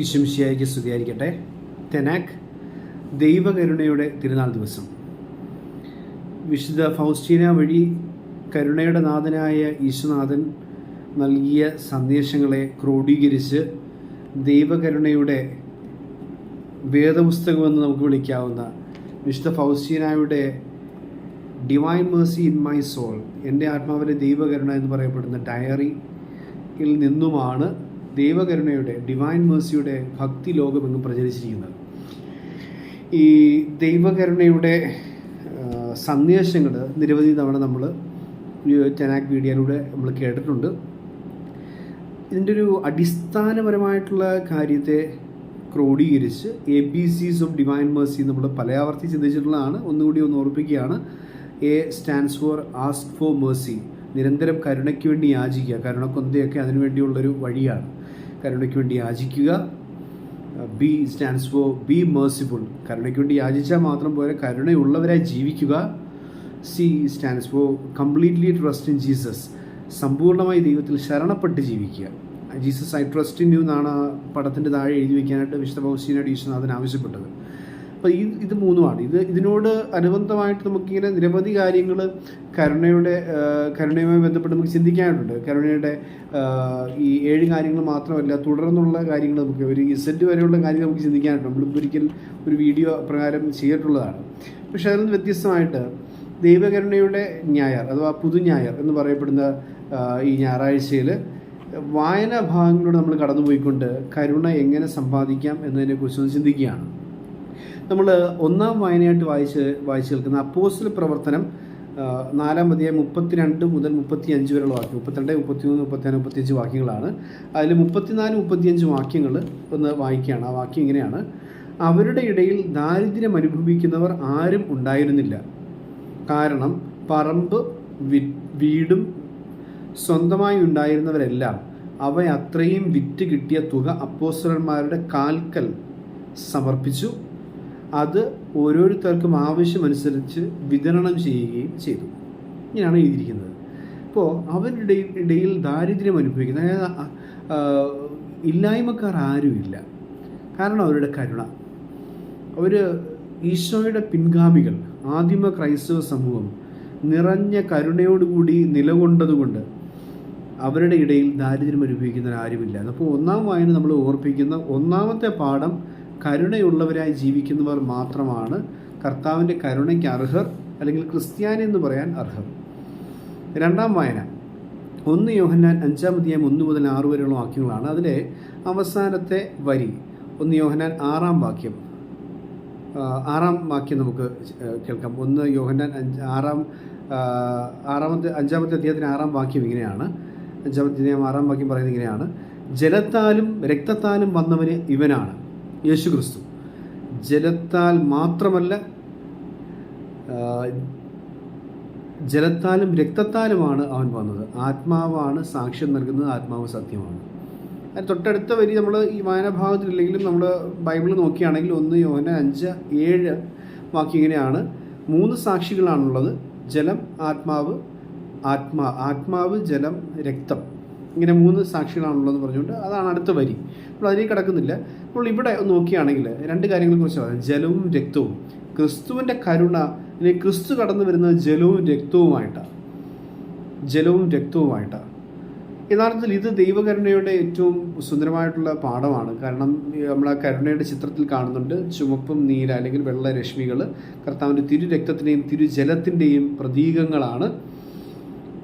ഈശംശിയായിക്ക് സ്തുതിയായിരിക്കട്ടെ. തെനാക് ദൈവകരുണയുടെ തിരുനാൾ ദിവസം. വിശുദ്ധ ഫൗസ്റ്റീന വഴി കരുണയുടെ നാഥനായ ഈശ്വനാഥൻ നൽകിയ സന്ദേശങ്ങളെ ക്രോഡീകരിച്ച് ദൈവകരുണയുടെ വേദപുസ്തകമെന്ന് നമുക്ക് വിളിക്കാവുന്ന വിശുദ്ധ ഫൗസ്റ്റീനായുടെ divine mercy in my soul എന്റെ ആത്മാവിലെ ദൈവകരുണ എന്ന് പറയപ്പെടുന്ന ഡയറിയിൽ നിന്നുമാണ് ദൈവകരുണയുടെ ഡിവൈൻ മേഴ്സിയുടെ ഭക്തി ലോകമെന്ന് പ്രചരിച്ചിരിക്കുന്നത്. ഈ ദൈവകരുണയുടെ സന്ദേശങ്ങൾ നിരവധി തവണ നമ്മൾ ചനാക് മീഡിയയിലൂടെ നമ്മൾ കേട്ടിട്ടുണ്ട്. ഇതിന്റെ ഒരു അടിസ്ഥാനപരമായിട്ടുള്ള കാര്യത്തെ ക്രോഡീകരിച്ച് A B Cs of divine mercy നമ്മൾ പലയാവർത്തി ചിന്തിച്ചിട്ടുള്ളതാണ്. ഒന്നുകൂടി ഒന്ന് ഓർപ്പിക്കുകയാണ്. A stands for ask for mercy നിരന്തരം കരുണയ്ക്ക് വേണ്ടി യാചിക്കുക. കരുണക്കൊന്തയൊക്കെ അതിനുവേണ്ടിയുള്ളൊരു വഴിയാണ്. കരുണയ്ക്ക് വേണ്ടി യാചിക്കുക. B stands for be merciful കരുണയ്ക്ക് വേണ്ടി യാചിച്ചാൽ മാത്രം പോരെ. കരുണയുള്ളവരായി ജീവിക്കുക. C stands for completely trust in Jesus സമ്പൂർണമായി ദൈവത്തിൽ ശരണപ്പെട്ട് ജീവിക്കുക. Jesus I trust in you എന്നാണ് പടത്തിന്റെ താഴെ എഴുതി വയ്ക്കാനായിട്ട് വിശുദ്ധ പൗസ്റ്റീനോട് ഈശ്വനാഥൻ ആവശ്യപ്പെട്ടത്. അപ്പോൾ ഈ ഇത് മൂന്നുമാണ്. ഇത് ഇതിനോട് അനുബന്ധമായിട്ട് നമുക്കിങ്ങനെ നിരവധി കാര്യങ്ങൾ കരുണയുടെ കരുണയുമായി ബന്ധപ്പെട്ട് നമുക്ക് ചിന്തിക്കാനുണ്ട്. കരുണയുടെ ഈ ഏഴ് കാര്യങ്ങൾ മാത്രമല്ല തുടർന്നുള്ള കാര്യങ്ങൾ നമുക്ക് ഒരു ഇസെറ്റ് വരെയുള്ള കാര്യങ്ങൾ നമുക്ക് ചിന്തിക്കാനുണ്ട്. നമ്മൾ ഒരിക്കൽ ഒരു വീഡിയോ പ്രകാരം ചെയ്തിട്ടുള്ളതാണ്. പക്ഷേ അതിൽ നിന്ന് വ്യത്യസ്തമായിട്ട് ദൈവകരുണയുടെ ഞായർ അഥവാ പുതു ഞായർ എന്ന് പറയപ്പെടുന്ന ഈ ഞായറാഴ്ചയിൽ വായനാ ഭാഗങ്ങളിലൂടെ നമ്മൾ കടന്നുപോയിക്കൊണ്ട് കരുണ എങ്ങനെ സമ്പാദിക്കാം എന്നതിനെക്കുറിച്ചൊന്ന് ചിന്തിക്കുകയാണ്. നമ്മൾ ഒന്നാം വായനയായിട്ട് വായിച്ച് വായിച്ചു കേൾക്കുന്ന അപ്പോസ്റ്റൽ പ്രവർത്തനം നാലാം അധ്യായം മുപ്പത്തിരണ്ട് മുതൽ മുപ്പത്തി അഞ്ച് വരെയുള്ള വാക്യം മുപ്പത്തിരണ്ട് മുപ്പത്തിമൂന്ന് മുപ്പത്തിനാല് മുപ്പത്തിയഞ്ച് വാക്യങ്ങളാണ്. അതിൽ മുപ്പത്തിനാല് മുപ്പത്തിയഞ്ച് വാക്യങ്ങൾ ഒന്ന് വായിക്കുകയാണ്. ആ വാക്യം ഇങ്ങനെയാണ്. അവരുടെ ഇടയിൽ ദാരിദ്ര്യം അനുഭവിക്കുന്നവർ ആരും ഉണ്ടായിരുന്നില്ല. കാരണം പറമ്പ് വീടും സ്വന്തമായി ഉണ്ടായിരുന്നവരെല്ലാം അവ അത്രയും വിറ്റ് കിട്ടിയ തുക അപ്പോസ്റ്റലന്മാരുടെ കാൽക്കൽ സമർപ്പിച്ചു. അത് ഓരോരുത്തർക്കും ആവശ്യമനുസരിച്ച് വിതരണം ചെയ്യുകയും ചെയ്തു. ഇങ്ങനെയാണ് എഴുതിയിരിക്കുന്നത്. അപ്പോൾ അവരുടെ ഇടയിൽ ദാരിദ്ര്യം അനുഭവിക്കുന്നത് അതായത് ഇല്ലായ്മക്കാർ ആരുമില്ല. കാരണം അവരുടെ കരുണ. അവർ ഈശോയുടെ പിൻഗാമികൾ ആദിമ ക്രൈസ്തവ സമൂഹം നിറഞ്ഞ കരുണയോടുകൂടി നിലകൊണ്ടതുകൊണ്ട് അവരുടെ ഇടയിൽ ദാരിദ്ര്യം അനുഭവിക്കുന്നവർ ആരുമില്ല അപ്പോൾ ഒന്നാം വായന നമ്മൾ ഓർപ്പിക്കുന്ന ഒന്നാമത്തെ പാഠം കരുണയുള്ളവരായി ജീവിക്കുന്നവർ മാത്രമാണ് കർത്താവിന്റെ കരുണയ്ക്ക് അർഹർ അല്ലെങ്കിൽ ക്രിസ്ത്യാനി എന്ന് പറയാൻ അർഹർ. രണ്ടാം വായന. ഒന്ന് യോഹന്നാൻ അഞ്ചാം അധ്യായം ഒന്ന് മുതൽ ആറ് വരെയുള്ള വാക്യങ്ങളാണ്. അതിലെ അവസാനത്തെ വരി ഒന്ന് യോഹന്നാൻ ആറാം വാക്യം. ആറാം വാക്യം നമുക്ക് കേൾക്കാം. ഒന്ന് യോഹന്നാൻ അഞ്ച് ആറാം ആറാമത്തെ അഞ്ചാമത്തെ അധ്യായത്തിന് ആറാം വാക്യം ഇങ്ങനെയാണ്. അഞ്ചാമത്തെ അധ്യായം ആറാം വാക്യം പറയുന്നത് ഇങ്ങനെയാണ്. ജലത്താലും രക്തത്താലും വന്നവന് ഇവനാണ്. യേശു ക്രിസ്തു ജലത്താൽ മാത്രമല്ല ജലത്താലും രക്തത്താലുമാണ് അവൻ വന്നത്. ആത്മാവാണ് സാക്ഷ്യം നൽകുന്നത് ആത്മാവ് സത്യമാണ്. അതിന് തൊട്ടടുത്ത വരി നമ്മൾ ഈ വായനാഭാഗത്തിലില്ലെങ്കിലും നമ്മൾ ബൈബിൾ നോക്കുകയാണെങ്കിൽ ഒന്ന് യോഹന അഞ്ച് ഏഴ് വാക്യം ഇങ്ങനെയാണ്. മൂന്ന് സാക്ഷികളാണുള്ളത് ജലം ആത്മാവ് ആത്മാ ആത്മാവ് ജലം രക്തം. ഇങ്ങനെ മൂന്ന് സാക്ഷികളാണുള്ളതെന്ന് പറഞ്ഞുകൊണ്ട് അതാണ് അടുത്ത വരി. നമ്മൾ അതിലേക്ക് കിടക്കുന്നില്ല. നമ്മൾ ഇവിടെ നോക്കുകയാണെങ്കിൽ രണ്ട് കാര്യങ്ങളെക്കുറിച്ച് പറയാം. ജലവും രക്തവും. ക്രിസ്തുവിന്റെ കരുണ അല്ലെങ്കിൽ ക്രിസ്തു കടന്നു വരുന്നത് ജലവും രക്തവുമായിട്ടാണ് ജലവും രക്തവുമായിട്ടാണ് യഥാർത്ഥത്തിൽ ഇത് ദൈവകരുണയുടെ ഏറ്റവും സുന്ദരമായിട്ടുള്ള പാഠമാണ്. കാരണം നമ്മൾ ആ കരുണയുടെ ചിത്രത്തിൽ കാണുന്നുണ്ട് ചുമപ്പും നീല അല്ലെങ്കിൽ വെള്ള രശ്മികൾ കർത്താവിന്റെ തിരു രക്തത്തിന്റെയും തിരു ജലത്തിന്റെയും പ്രതീകങ്ങളാണ്.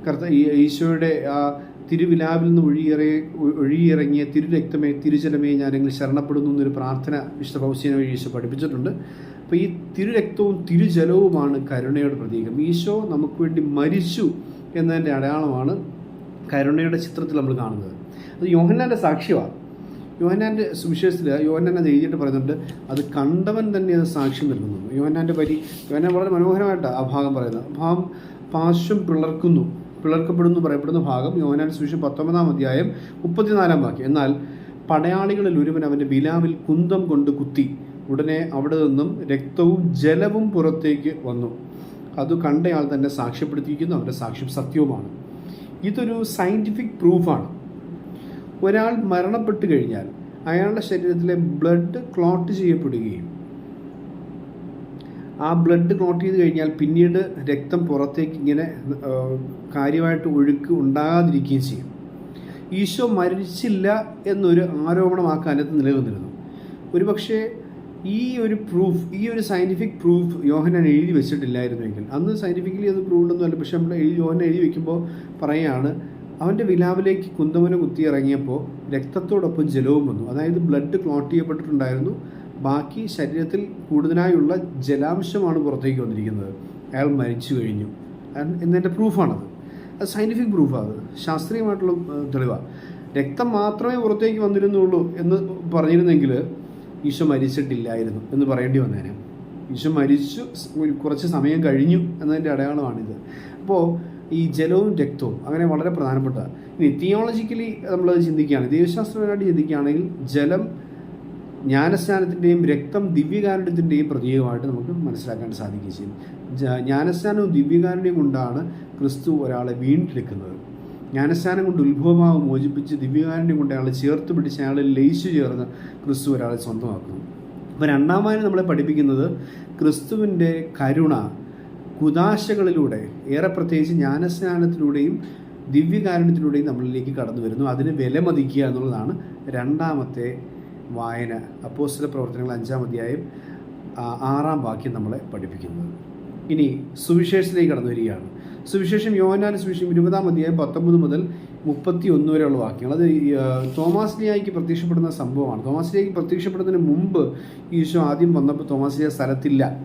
കർത്ത ഈശോയുടെ ആ തിരുവിലാവിൽ നിന്ന് ഒഴിയിറങ്ങിയ ഒഴിയിറങ്ങിയ തിരുരക്തമേ തിരുജലമേ ഞാനെങ്കിൽ ശരണപ്പെടുന്നു എന്നൊരു പ്രാർത്ഥന വിശുദ്ധ പൗസ്യന വഴി ഈശോ പഠിപ്പിച്ചിട്ടുണ്ട്. അപ്പോൾ ഈ തിരുരക്തവും തിരുജലവുമാണ് കരുണയുടെ പ്രതീകം. ഈശോ നമുക്ക് വേണ്ടി മരിച്ചു എന്നതിന്റെ അടയാളമാണ് കരുണയുടെ ചിത്രത്തിൽ നമ്മൾ കാണുന്നത്. അത് യോഹന്നാന്റെ സാക്ഷ്യമാണ്. യോഹന്നാന്റെ സുവിശേഷത്തിൽ യോഹന്നാൻ അത് എഴുതിയിട്ട് പറയുന്നുണ്ട് അത് കണ്ടവൻ തന്നെ അത് സാക്ഷ്യം നൽകുന്നു. യോഹന്നാന്റെ വരി യോഹന്നാൻ വളരെ മനോഹരമായിട്ടാണ് ആ ഭാഗം പറയുന്നത് ഭാഗം പാശ്വം പിളർക്കുന്നു. പിളർക്കപ്പെടുന്നു പറയപ്പെടുന്ന ഭാഗം യോനാൻ സുവിശേഷം പത്തൊമ്പതാം അധ്യായം മുപ്പത്തിനാലാം വാക്യം. എന്നാൽ പടയാളികളിൽ ഒരുവൻ അവന്റെ ബിലാവിൽ കുന്തം കൊണ്ട് കുത്തി ഉടനെ അവിടെ നിന്നും രക്തവും ജലവും പുറത്തേക്ക് വന്നു. അത് കണ്ടയാൾ തന്നെ സാക്ഷ്യപ്പെടുത്തിയിരിക്കുന്നു. അവന്റെ സാക്ഷ്യം സത്യവുമാണ്. ഇതൊരു സയന്റിഫിക് പ്രൂഫാണ് ഒരാൾ മരണപ്പെട്ട് കഴിഞ്ഞാൽ അയാളുടെ ശരീരത്തിലെ ബ്ലഡ് ക്ലോട്ട് ചെയ്യപ്പെടുകയും ആ ബ്ലഡ് ക്ലോട്ട് ചെയ്ത് കഴിഞ്ഞാൽ പിന്നീട് രക്തം പുറത്തേക്ക് ഇങ്ങനെ കാര്യമായിട്ട് ഒഴുക്ക് ഉണ്ടാകാതിരിക്കുകയും ചെയ്യും. ഈശോ മരിച്ചില്ല എന്നൊരു ആരോപണം ആ കാലത്ത് നിലനിന്നിരുന്നു. ഒരുപക്ഷെ ഈ ഒരു പ്രൂഫ് ഈ ഒരു സയന്റിഫിക് പ്രൂഫ് യോഹനാൻ എഴുതി വെച്ചിട്ടില്ലായിരുന്നുവെങ്കിൽ അന്ന് സയന്റിഫിക്കലി അത് പ്രൂവ്ഡ് ഉണ്ടെന്നല്ല പക്ഷെ നമ്മൾ എഴുതി യോഹന എഴുതി വെക്കുമ്പോൾ പറയുകയാണ് അവന്റെ വിലാവിലേക്ക് കുന്തമന കുത്തിയിറങ്ങിയപ്പോൾ രക്തത്തോടൊപ്പം ജലവും വന്നു. അതായത് ബ്ലഡ് ക്ലോട്ട് ചെയ്യപ്പെട്ടിട്ടുണ്ടായിരുന്നു. ബാക്കി ശരീരത്തിൽ കൂടുതലായുള്ള ജലാംശമാണ് പുറത്തേക്ക് വന്നിരിക്കുന്നത്. അയാൾ മരിച്ചു കഴിഞ്ഞു. എന്നതിന്റെ പ്രൂഫാണത്. അത് സയന്റിഫിക് പ്രൂഫാണ് അത്. ശാസ്ത്രീയമായിട്ടുള്ള തെളിവാണ് രക്തം മാത്രമേ പുറത്തേക്ക് വന്നിരുന്നുള്ളൂ എന്ന് പറഞ്ഞിരുന്നെങ്കിൽ ഈശോ മരിച്ചിട്ടില്ലായിരുന്നു എന്ന് പറയേണ്ടി വന്നേനെ. ഈശോ മരിച്ചു കുറച്ച് സമയം കഴിഞ്ഞു എന്നതിന്റെ അടയാളമാണിത്. അപ്പോൾ ഈ ജലവും രക്തവും അങ്ങനെ വളരെ പ്രധാനപ്പെട്ടതാണ് ഇനി തിയോളജിക്കലി നമ്മൾ ചിന്തിക്കുകയാണ് ദൈവശാസ്ത്രപരമായിട്ട് ചിന്തിക്കുകയാണെങ്കിൽ ജലം ജ്ഞാനസ്നാനത്തിന്റെയും രക്തം ദിവ്യകാരുണ്യത്തിന്റെയും പ്രതീകമായിട്ട് നമുക്ക് മനസ്സിലാക്കാൻ സാധിക്കുകയും ചെയ്യും. ജ്ഞാനസ്നാനവും ദിവ്യകാരുണ്യം കൊണ്ടാണ് ക്രിസ്തു ഒരാളെ വീണ്ടെടുക്കുന്നത്. ജ്ഞാനസ്നാനം കൊണ്ട് ഉത്ഭവമാവ് മോചിപ്പിച്ച് ദിവ്യകാരുണ്യം കൊണ്ട് അയാളെ ചേർത്ത് പിടിച്ച് അയാളെ ലയിച്ചു ചേർന്ന് ക്രിസ്തു ഒരാളെ സ്വന്തമാക്കുന്നു. അപ്പോൾ രണ്ടാമതായി നമ്മളെ പഠിപ്പിക്കുന്നത് ക്രിസ്തുവിന്റെ കരുണ കുതാശകളിലൂടെ ഏറെ പ്രത്യേകിച്ച് ജ്ഞാനസ്നാനത്തിലൂടെയും ദിവ്യകാരുണ്യത്തിലൂടെയും നമ്മളിലേക്ക് കടന്നു വരുന്നു അതിന് വിലമതിക്കുക എന്നുള്ളതാണ് രണ്ടാമത്തെ വായന അപ്പോസ്തല പ്രവർത്തനങ്ങൾ അഞ്ചാം അധ്യായം ആറാം വാക്യം നമ്മളെ പഠിപ്പിക്കുന്നത്. ഇനി സുവിശേഷത്തിലേക്ക് കടന്നു വരികയാണ്. സുവിശേഷം യോഹനാൻ സുവിശേഷം ഇരുപതാം അധ്യായം പത്തൊമ്പത് മുതൽ മുപ്പത്തി ഒന്ന് വരെയുള്ള വാക്യങ്ങൾ. അത് തോമാസ്ലിയായിക്ക് പ്രത്യക്ഷപ്പെടുന്ന സംഭവമാണ്. തോമാസ്ലിയായിക്ക് പ്രത്യക്ഷപ്പെടുന്നതിന് മുമ്പ് ഈശോ ആദ്യം വന്നപ്പോൾ തോമാസ്ലിയ സ്ഥലത്തില്ല.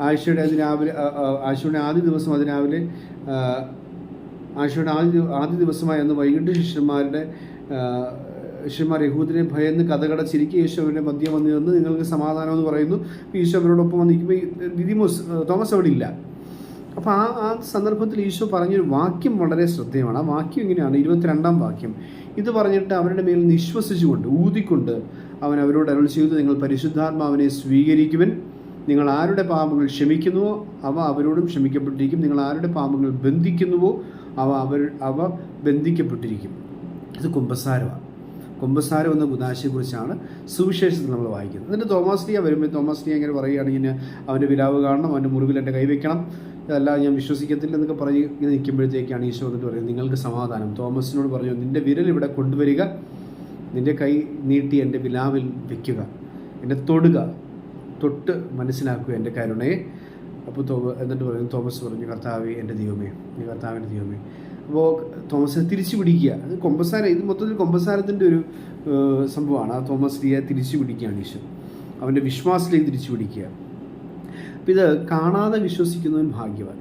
ആഴ്ചയുടെ അത് രാവിലെ ആ, ആ, ആഴ്ചയുടെ ആദ്യ ദിവസം അത് രാവിലെ ആഴ്ചയുടെ ആദ്യ ആദ്യ ദിവസമായ അന്ന് വൈകിട്ട് ശിഷ്യന്മാരുടെ ശിഷ്യന്മാർ യഹൂദിനെ ഭയന്ന് കഥകടച്ചിരിക്കുക യേശു അവരുടെ മദ്യം വന്നു നിന്ന് നിങ്ങൾക്ക് സമാധാനം എന്ന് പറയുന്നു. ഈശോ അവരോടൊപ്പം വന്നിരിക്കുമ്പോൾ ദിദിമോസ് തോമസ് അവിടെ ഇല്ല. അപ്പോൾ ആ ആ സന്ദർഭത്തിൽ ഈശോ പറഞ്ഞൊരു വാക്യം വളരെ ശ്രദ്ധേയമാണ്. ആ വാക്യം ഇങ്ങനെയാണ് ഇരുപത്തിരണ്ടാം വാക്യം. ഇത് പറഞ്ഞിട്ട് അവരുടെ മേൽ നിശ്വസിച്ചുകൊണ്ട് ഊതിക്കൊണ്ട് അവൻ അവരോട് അരുൾ ചെയ്തു നിങ്ങൾ പരിശുദ്ധാത്മാവിനെ സ്വീകരിക്കുവൻ. നിങ്ങൾ ആരുടെ പാപങ്ങൾ ക്ഷമിക്കുന്നുവോ അവ അവരോടും ക്ഷമിക്കപ്പെട്ടിരിക്കും. നിങ്ങൾ ആരുടെ പാപങ്ങൾ ബന്ധിക്കുന്നുവോ അവ അവർ അവ ബന്ധിക്കപ്പെട്ടിരിക്കും. ഇത് കുംഭസാരമാണ് കുംഭസാരം എന്ന കുതാശയെക്കുറിച്ചാണ് സുവിശേഷത്തിൽ നമ്മൾ വായിക്കുന്നത്. എന്നിട്ട് തോമസ് ലിയ വരുമ്പോൾ തോമസ് ലിയ ഇങ്ങനെ പറയുകയാണെങ്കിൽ അവന്റെ വിലാവ് കാണണം അവന്റെ മുറിവിൽ എന്റെ കൈവയ്ക്കണം. ഇതെല്ലാം ഞാൻ വിശ്വസിക്കത്തില്ല എന്നൊക്കെ പറഞ്ഞ് ഇങ്ങനെ നിൽക്കുമ്പോഴത്തേക്കാണ് ഈശോ എന്നിട്ട് പറയുന്നത് നിങ്ങൾക്ക് സമാധാനം. തോമസിനോട് പറഞ്ഞു നിന്റെ വിരൽ ഇവിടെ കൊണ്ടുവരിക നിന്റെ കൈ നീട്ടി എന്റെ വിലാവിൽ വയ്ക്കുക എന്നെ തൊടുക തൊട്ട് മനസ്സിലാക്കുക എന്റെ കരുണയെ. അപ്പോൾ തോ എന്നിട്ട് പറയുന്നു തോമസ് പറഞ്ഞു കർത്താവ് എന്റെ ദൈവമേ നീ കർത്താവിന്റെ ദൈവമേ അപ്പോൾ തോമസിനെ തിരിച്ചു പിടിക്കുക. അത് കൊമ്പസാര ഇത് മൊത്തത്തിൽ കൊമ്പസാരത്തിന്റെ ഒരു സംഭവമാണ്. ആ തോമസ് ലിയ തിരിച്ചു പിടിക്കുകയാണ് ഈശോ അവന്റെ വിശ്വാസത്തിലേക്ക് തിരിച്ചു പിടിക്കുക. അപ്പം ഇത് കാണാതെ വിശ്വസിക്കുന്നവൻ ഭാഗ്യവാൻ.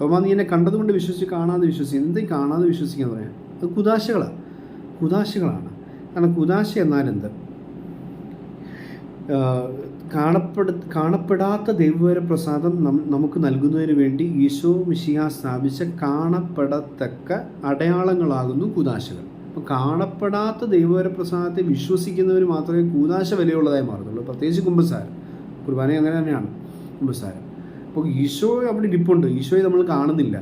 തോമാ നീ എന്നെ കണ്ടതുകൊണ്ട് വിശ്വസിച്ച് കാണാതെ വിശ്വസിക്കുക എന്ത് കാണാതെ വിശ്വസിക്കുക എന്ന് പറയാം? അത് കുതാശകളാണ് കുതാശകളാണ് കാരണം കുതാശ എന്നാൽ എന്ത്? കാണപ്പെട കാണപ്പെടാത്ത ദൈവവര പ്രസാദം നമുക്ക് നൽകുന്നതിന് വേണ്ടി ഈശോ മിശിഹ സ്ഥാപിച്ച കാണപ്പെടത്തക്ക അടയാളങ്ങളാകുന്നു കൂതാശകൾ. അപ്പോൾ കാണപ്പെടാത്ത ദൈവവര പ്രസാദത്തെ വിശ്വസിക്കുന്നവർ മാത്രമേ കൂതാശ വിലയുള്ളതായി മാറുന്നുള്ളൂ. പ്രത്യേകിച്ച് കുംഭസാരം കുർബാന അങ്ങനെ തന്നെയാണ് കുംഭസാരം അപ്പോൾ ഈശോ അവിടെ ഇരിപ്പുണ്ട്. ഈശോയെ നമ്മൾ കാണുന്നില്ല.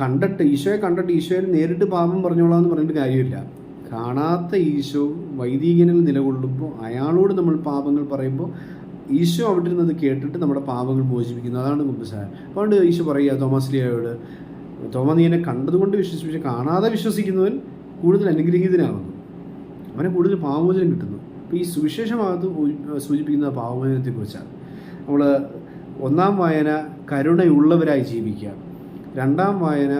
കണ്ടിട്ട് ഈശോയെ കണ്ടിട്ട് ഈശോയെ നേരിട്ട് പാപം പറഞ്ഞോളാം എന്ന് പറഞ്ഞിട്ട് കാര്യമില്ല. കാണാത്ത ഈശോ വൈദികനിൽ നിലകൊള്ളുമ്പോൾ അയാളോട് നമ്മൾ പാപങ്ങൾ പറയുമ്പോൾ ഈശോ അവിടെ ഇരുന്നത് കേട്ടിട്ട് നമ്മുടെ പാപങ്ങൾ മോചിപ്പിക്കുന്നു. അതാണ് കുമ്പസാരം അതുകൊണ്ട് ഈശോ പറയുക തോമസ് ലിയോട് തോമ നീ എന്നെ കണ്ടതുകൊണ്ട് വിശ്വസിപ്പിച്ച് കാണാതെ വിശ്വസിക്കുന്നവൻ കൂടുതൽ അനുഗ്രഹീതനാകുന്നു. അവനെ കൂടുതൽ പാവമോചനം കിട്ടുന്നു. അപ്പോൾ ഈ സുവിശേഷമാകത്ത് സൂചിപ്പിക്കുന്ന പാവമോചനത്തെക്കുറിച്ചാണ് നമ്മൾ ഒന്നാം വായന കരുണയുള്ളവരായി ജീവിക്കുക. രണ്ടാം വായന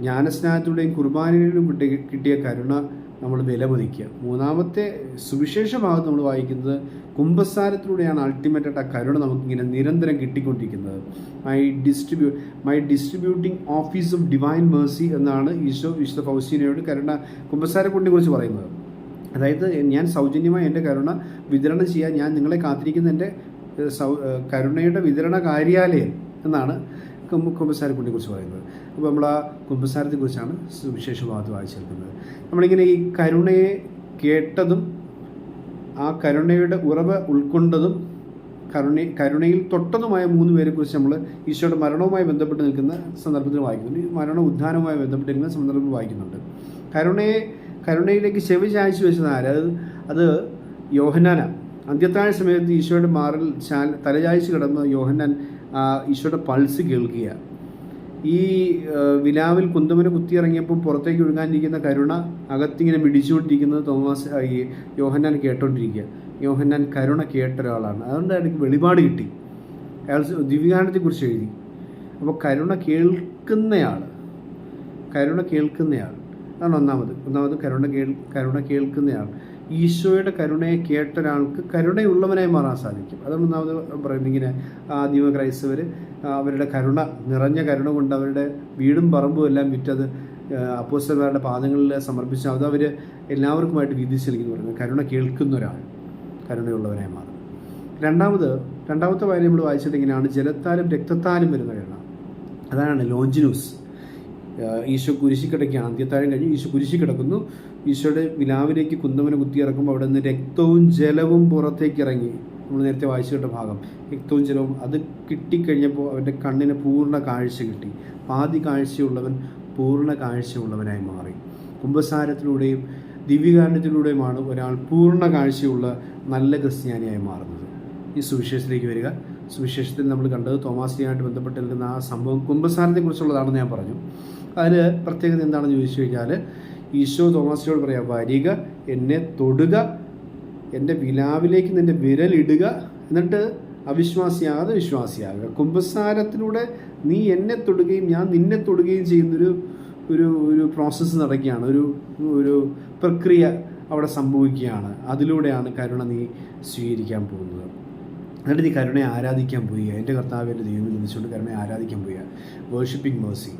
ജ്ഞാനസ്നാനത്തിലൂടെയും കുർബാനയിലൂടെയും കിട്ടിയ കരുണ നമ്മൾ വിലമതിക്കുക മൂന്നാമത്തെ സുവിശേഷ ഭാഗത്ത് നമ്മൾ വായിക്കുന്നത് കുംഭസാരത്തിലൂടെയാണ് അൾട്ടിമേറ്റായിട്ട് ആ കരുണ നമുക്കിങ്ങനെ നിരന്തരം കിട്ടിക്കൊണ്ടിരിക്കുന്നത്. My distribute my distributing office of divine mercy എന്നാണ് ഈശോ വിശുദ്ധ ഫൗസീനയോട് കരുണ കുംഭസാരക്കുണ്ടിനെ കുറിച്ച് പറയുന്നത്. അതായത് ഞാൻ സൗജന്യമായി എന്റെ കരുണ വിതരണം ചെയ്യാൻ ഞാൻ നിങ്ങളെ കാത്തിരിക്കുന്ന എന്റെ സൗ കരുണയുടെ വിതരണ കാര്യാലയം എന്നാണ് കുംഭ കുംഭസാരക്കുണ്ടിനെ കുറിച്ച് പറയുന്നത്. അപ്പോൾ നമ്മൾ ആ കുംഭസാരത്തെക്കുറിച്ചാണ് സുവിശേഷ ഭാഗത്ത് വായിച്ചെടുക്കുന്നത്. നമ്മളിങ്ങനെ ഈ കരുണയെ കേട്ടതും ആ കരുണയുടെ ഉറവ ഉൾക്കൊണ്ടതും കരുണ കരുണയിൽ തൊട്ടതുമായ മൂന്ന് പേരെ കുറിച്ച് നമ്മൾ ഈശോയുടെ മരണവുമായി ബന്ധപ്പെട്ട് നിൽക്കുന്ന സന്ദർഭത്തിൽ വായിക്കുന്നുണ്ട്. ഈ മരണ ഉദ്ധാനവുമായി ബന്ധപ്പെട്ടിരിക്കുന്ന സന്ദർഭത്തിൽ വായിക്കുന്നുണ്ട്. കരുണയെ കരുണയിലേക്ക് ചെവി ചായച്ചു വെച്ചത് അത് അത് യോഹന്നാന അന്ത്യത്താഴ സമയത്ത് ഈശോയുടെ മാറിൽ ചാൽ തലചായ്ച്ച് കിടന്ന് യോഹന്നാൻ ഈശോയുടെ പൾസ് കേൾക്കുക. ഈ വിലാവിൽ കുന്തമന കുത്തിയിറങ്ങിയപ്പോൾ പുറത്തേക്ക് ഒഴുകാനിരിക്കുന്ന കരുണ അകത്തിങ്ങനെ മിടിച്ചുകൊണ്ടിരിക്കുന്നത് തോമസ് ഈ യോഹന്നാൻ കേട്ടോണ്ടിരിക്കുക. യോഹന്നാൻ കരുണ കേട്ട ഒരാളാണ്. അതുകൊണ്ട് എനിക്ക് വെളിപാട് കിട്ടി. അയാൾ ദിവ്യകാരണത്തെക്കുറിച്ച് എഴുതി. അപ്പോൾ കരുണ കേൾക്കുന്നയാൾ കരുണ കേൾക്കുന്നയാൾ. അതാണ് ഒന്നാമത്. ഒന്നാമത് കരുണ കേൾ കരുണ കേൾക്കുന്നയാൾ. ഈശോയുടെ കരുണയെ കേട്ട ഒരാൾക്ക് കരുണയുള്ളവനായി മാറാൻ സാധിക്കും. അതുകൊണ്ട് ഒന്നാമത് പറയുന്നത്. ഇങ്ങനെ ആദിമ ക്രൈസ്തവർ അവരുടെ കരുണ നിറഞ്ഞ കരുണ കൊണ്ട് അവരുടെ വീടും പറമ്പും എല്ലാം വിറ്റത് അപ്പോസ്റ്റർമാരുടെ പാദങ്ങളിൽ സമർപ്പിച്ച് അത് അവർ എല്ലാവർക്കുമായിട്ട് വീതിച്ചെലിക്കുന്നു പറയുന്നത് കരുണ കേൾക്കുന്ന ഒരാൾ കരുണയുള്ളവനായി മാറും രണ്ടാമത് രണ്ടാമത്തെ കാര്യം നമ്മൾ വായിച്ചിട്ടിങ്ങനെയാണ് ജലത്താലും രക്തത്താലും വരുന്ന കരുണ. അതാണ് ലോഞ്ചിനൂസ്. ഈശോ കുരിശി കിടക്കുകയാണ്. അന്ത്യത്താഴം കഴിഞ്ഞ് ഈശോ കുരിശി കിടക്കുന്നു. ഈശോയുടെ വിലാവിലേക്ക് കുന്തമന കുത്തിയിറക്കുമ്പോൾ അവിടെ നിന്ന് രക്തവും ജലവും പുറത്തേക്ക് ഇറങ്ങി. നമ്മൾ നേരത്തെ വായിച്ചു കേട്ട ഭാഗം. രക്തവും ജലവും അത് കിട്ടിക്കഴിഞ്ഞപ്പോൾ അവന്റെ കണ്ണിന് പൂർണ കാഴ്ച കിട്ടി. പാതി കാഴ്ചയുള്ളവൻ പൂർണ കാഴ്ചയുള്ളവനായി മാറി. കുംഭസാരത്തിലൂടെയും ദിവ്യകാരണത്തിലൂടെയുമാണ് ഒരാൾ പൂർണ കാഴ്ചയുള്ള നല്ല ക്രിസ്ത്യാനിയായി മാറുന്നത്. ഈ സുവിശേഷത്തിലേക്ക് വരിക. സുവിശേഷത്തിൽ നമ്മൾ കണ്ടത് തോമാസിയായിട്ട് ബന്ധപ്പെട്ട് നിൽക്കുന്ന ആ സംഭവം കുംഭസാരത്തെക്കുറിച്ചുള്ളതാണെന്ന് ഞാൻ പറഞ്ഞു. അതിൽ പ്രത്യേകത എന്താണെന്ന് ചോദിച്ചു കഴിഞ്ഞാൽ ഈശോ തോമസിനോട് പറയാം വരിക എന്നെ തൊടുക എന്റെ വിലാവിലേക്ക് നിന്റെ വിരലിടുക എന്നിട്ട് അവിശ്വാസിയാകാതെ വിശ്വാസിയാകുക. കുംഭസാരത്തിലൂടെ നീ എന്നെ തൊടുകയും ഞാൻ നിന്നെ തൊടുകയും ചെയ്യുന്നൊരു ഒരു ഒരു പ്രോസസ്സ് നടക്കുകയാണ്. ഒരു ഒരു പ്രക്രിയ അവിടെ സംഭവിക്കുകയാണ്. അതിലൂടെയാണ് കരുണ നീ സ്വീകരിക്കാൻ പോകുന്നത്. എന്നിട്ട് നീ കരുണയെ ആരാധിക്കാൻ പോയി എന്റെ കർത്താവ് എന്റെ ദൈവം വിളിച്ചുകൊണ്ട് കരുണയെ ആരാധിക്കാൻ പോയി വേർഷിപ്പിംഗ് മേഴ്സി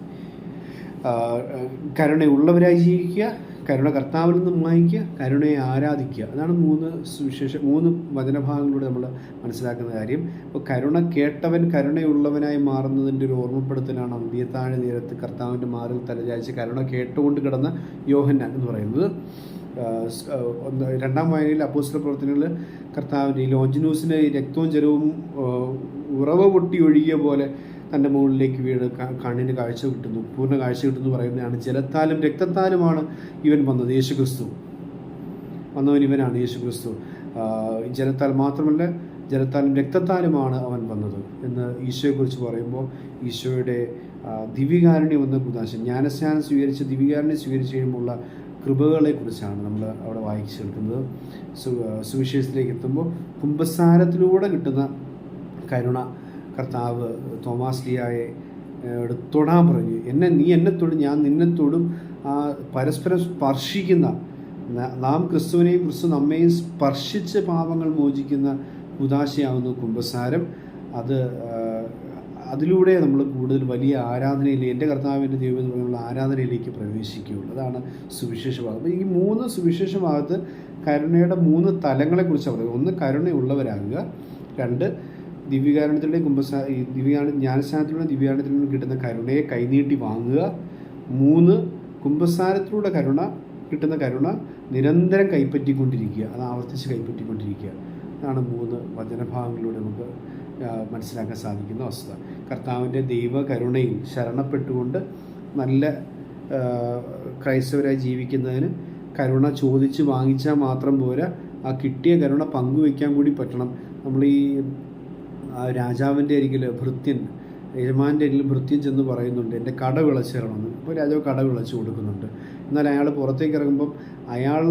കരുണയുള്ളവരായി ജീവിക്കുക കരുണ കർത്താവിൽ നിന്നും വാങ്ങിക്കുക കരുണയെ ആരാധിക്കുക. അതാണ് മൂന്ന് സുവിശേഷ മൂന്ന് വചനഭാഗങ്ങളിലൂടെ നമ്മൾ മനസ്സിലാക്കുന്ന കാര്യം. അപ്പോൾ കരുണ കേട്ടവൻ കരുണയുള്ളവനായി മാറുന്നതിന്റെ ഒരു ഓർമ്മപ്പെടുത്തലാണ് അമ്പിയത്താഴ നേരത്ത് കർത്താവിന്റെ മാറിൽ തലചാരിച്ച് കരുണ കേട്ടുകൊണ്ട് കിടന്ന യോഹന്നാൻ എന്ന് പറയുന്നത്. രണ്ടാം വായനയിൽ അപ്പോസ്റ്റൽ പ്രവർത്തനങ്ങൾ കർത്താവിന്റെ ഈ ലോഞ്ചിനൂസിന് രക്തവും ജലവും ഉറവ പൊട്ടി ഒഴുകിയ പോലെ തന്റെ മുകളിലേക്ക് വീണ് കണ്ണിന് കാഴ്ച കിട്ടുന്നു. പൂർണ കാഴ്ച കിട്ടുന്നു പറയുന്നതാണ്. ജലത്താലും രക്തത്താലുമാണ് ഇവൻ വന്നത്. യേശു ക്രിസ്തു വന്നവൻ ഇവനാണ്. യേശു ക്രിസ്തു ജലത്താൽ മാത്രമല്ല ജലത്താലും രക്തത്താലുമാണ് അവൻ വന്നത് എന്ന് ഈശോയെക്കുറിച്ച് പറയുമ്പോൾ ഈശോയുടെ ദിവ്യകാരുണ്യം എന്ന കുദാശം ജ്ഞാനസ്നാനം സ്വീകരിച്ച് ദിവ്യകാരുണ്യം സ്വീകരിച്ച് കഴിയുമ്പോൾ കൃപകളെക്കുറിച്ചാണ് നമ്മൾ അവിടെ വായിച്ചു കേൾക്കുന്നത്. സുവിശേഷത്തിലേക്ക് എത്തുമ്പോൾ കുംഭസാരത്തിലൂടെ കിട്ടുന്ന കരുണ കർത്താവ് തോമാസ് ലിയായെ തൊടാൻ പറഞ്ഞു. എന്നെ നീ എന്നെ തൊടും ഞാൻ നിന്നെ തൊടും. ആ പരസ്പരം സ്പർശിക്കുന്ന നാം ക്രിസ്തുവിനെയും ക്രിസ്തു നമ്മയും സ്പർശിച്ച് പാപങ്ങൾ മോചിക്കുന്ന ഉദാശയാവുന്നു കുംഭസാരം അത് അതിലൂടെ നമ്മൾ കൂടുതൽ വലിയ ആരാധനയിലേക്ക് എന്റെ കർത്താവിന്റെ ദൈവം എന്ന് പറയുന്ന ആരാധനയിലേക്ക് പ്രവേശിക്കുകയുള്ളൂ. അതാണ് സുവിശേഷ ഭാഗം അപ്പോൾ ഈ മൂന്ന് സുവിശേഷ ഭാഗത്ത് കരുണയുടെ മൂന്ന് തലങ്ങളെക്കുറിച്ച് പറയുന്നത്. ഒന്ന് കരുണയുള്ളവരാകുക. രണ്ട് ദിവ്യകാരണത്തിലൂടെ കുംഭസാ ഈ ദിവ്യാണ ജ്ഞാനസ്ഥാനത്തിലൂടെ നിന്ന് കിട്ടുന്ന കരുണയെ കൈനീട്ടി വാങ്ങുക. മൂന്ന് കുംഭസാരത്തിലൂടെ കരുണ കിട്ടുന്ന കരുണ നിരന്തരം കൈപ്പറ്റിക്കൊണ്ടിരിക്കുക. അത് ആവർത്തിച്ച് കൈപ്പറ്റിക്കൊണ്ടിരിക്കുക. അതാണ് മൂന്ന് വചനഭാഗങ്ങളിലൂടെ നമുക്ക് മനസ്സിലാക്കാൻ സാധിക്കുന്ന വസ്തുത കർത്താവിന്റെ ദൈവ കരുണയിൽ ശരണപ്പെട്ടുകൊണ്ട് നല്ല ക്രൈസ്തവരായി ജീവിക്കുന്നതിന് കരുണ ചോദിച്ച് വാങ്ങിച്ചാൽ മാത്രം പോരാ. ആ കിട്ടിയ കരുണ പങ്കുവയ്ക്കാൻ കൂടി പറ്റണം. നമ്മൾ ഈ രാജാവിന്റെ അരികിൽ ഭൃത്യൻ യജമാന്റെ അരികിൽ ഭൃത്യൻ ചെന്ന് പറയുന്നുണ്ട് എന്റെ കട വിളച്ചിറണമെന്ന് അപ്പോൾ രാജാവ് കട വിളച്ച് കൊടുക്കുന്നുണ്ട്. എന്നാൽ അയാൾ പുറത്തേക്ക് ഇറങ്ങുമ്പം അയാൾ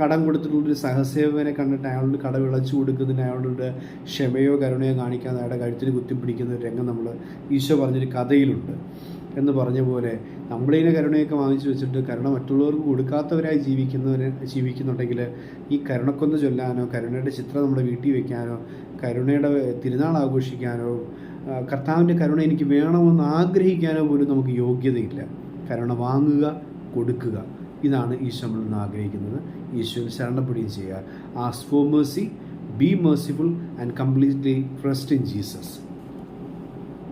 കടം കൊടുത്തിട്ടുള്ളൊരു സഹസേവനെ കണ്ടിട്ട് അയാളുടെ കട വിളച്ച് കൊടുക്കുന്നതിന് അയാളുടെ ക്ഷമയോ കരുണയോ കാണിക്കാതെ അയാളുടെ കഴുത്തിന് കുത്തിപ്പിടിക്കുന്ന ഒരു രംഗം നമ്മൾ ഈശോ പറഞ്ഞൊരു കഥയിലുണ്ട്. എന്ന് പറഞ്ഞ പോലെ നമ്മളിതിനെ കരുണയൊക്കെ വാങ്ങിച്ചു വെച്ചിട്ട് കരുണ മറ്റുള്ളവർക്ക് കൊടുക്കാത്തവരായി ജീവിക്കുന്നവരെ ജീവിക്കുന്നുണ്ടെങ്കിൽ ഈ കരുണക്കൊന്ന് ചൊല്ലാനോ കരുണയുടെ ചിത്രം നമ്മുടെ വീട്ടിൽ വെക്കാനോ കരുണയുടെ തിരുനാൾ ആഘോഷിക്കാനോ കർത്താവിന്റെ കരുണ എനിക്ക് വേണമെന്ന് ആഗ്രഹിക്കാനോ പോലും നമുക്ക് യോഗ്യതയില്ല. കരുണ വാങ്ങുക കൊടുക്കുക. ഇതാണ് ഈശോ നമ്മളിൽ നിന്ന് ആഗ്രഹിക്കുന്നത്. ഈശോയിൽ ശരണപ്പെടുകയും ചെയ്യുക. Ask for mercy be merciful and completely trust in Jesus